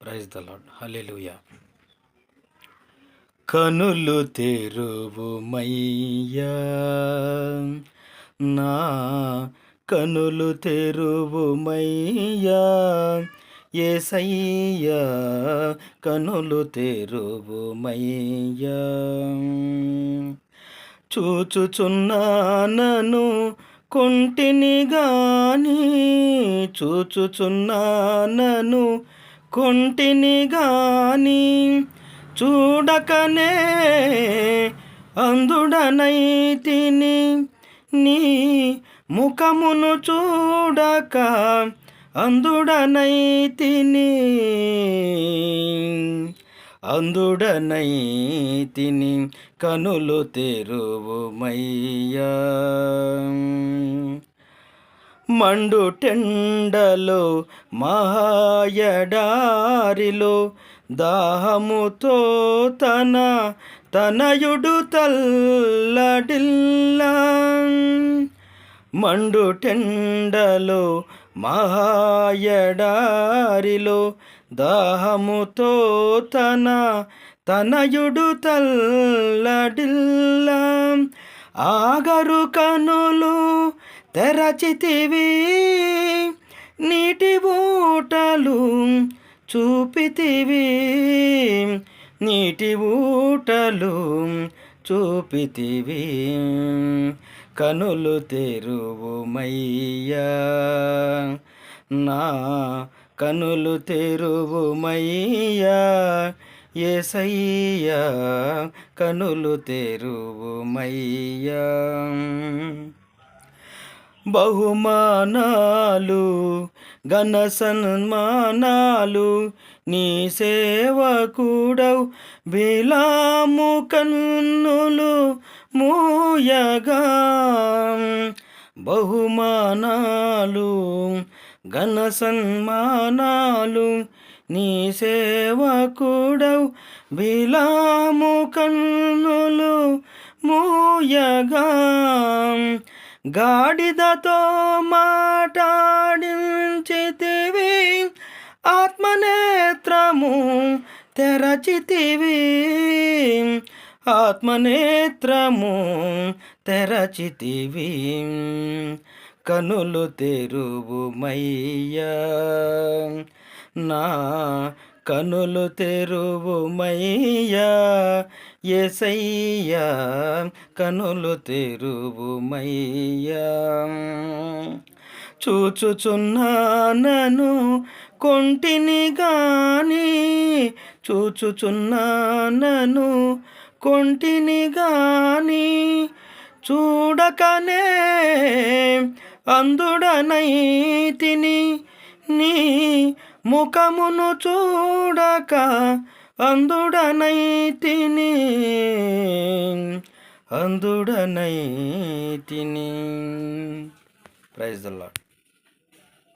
Praise the lord హల్లెలూయా. కనులు తెరువుమయ్యా నా కనులు తెరువుమయ్యా ఏసయ్యా కనులు తెరువుమయ్యా చూచుచున్నానను కొంటిని గాని చూచుచున్నానను కొంటిని గాని చూడకనే అందుడనైతిని నీ ముఖమును చూడక అందుడనైతిని అందుడనైతిని కనులు తెరువుమయ్యా మండు టెండలో మహాయడారిలో దాహముతో తన తనయుడు తల్లడిల్లా. మండు టెండలో మహాయడారిలో దాహముతో తన తనయుడు తల్లడిల్లా. ఆగరు కనులు తెరచితివి నీటి ఊటలు చూపితివి నీటి ఊటలు చూపితివి కనులు తెరువుమయ్యా నా కనులు తెరువుమయ్యా ఏసయ్యా కనులు తెరువుమయ్యా బహుమానాలు ఘన సన్మానాలు నీ సేవకుడవు బిలాము కన్నులు మూయగా. బహుమానాలు ఘన సన్మానాలు నీ సేవకుడవు బిలాము కన్నులు మూయగా. గాడిదతో మాటాడించితివి ఆత్మనేత్రము తెరచితివి. ఆత్మనేత్రము తెరచితివి కనులు తెరువుమయ్యా నా కనులు తెరువుమయ్యా ఎసయ్యా కనులు తెరువుమయ్యా చూచుచున్నానను కొంటిని గాని చూచుచున్నానను కొంటిని గాని చూడకనే అందుడనైతిని నీ ముఖమును చూడక అందుడనైతిని. అందుడనైతిని. Praise the lord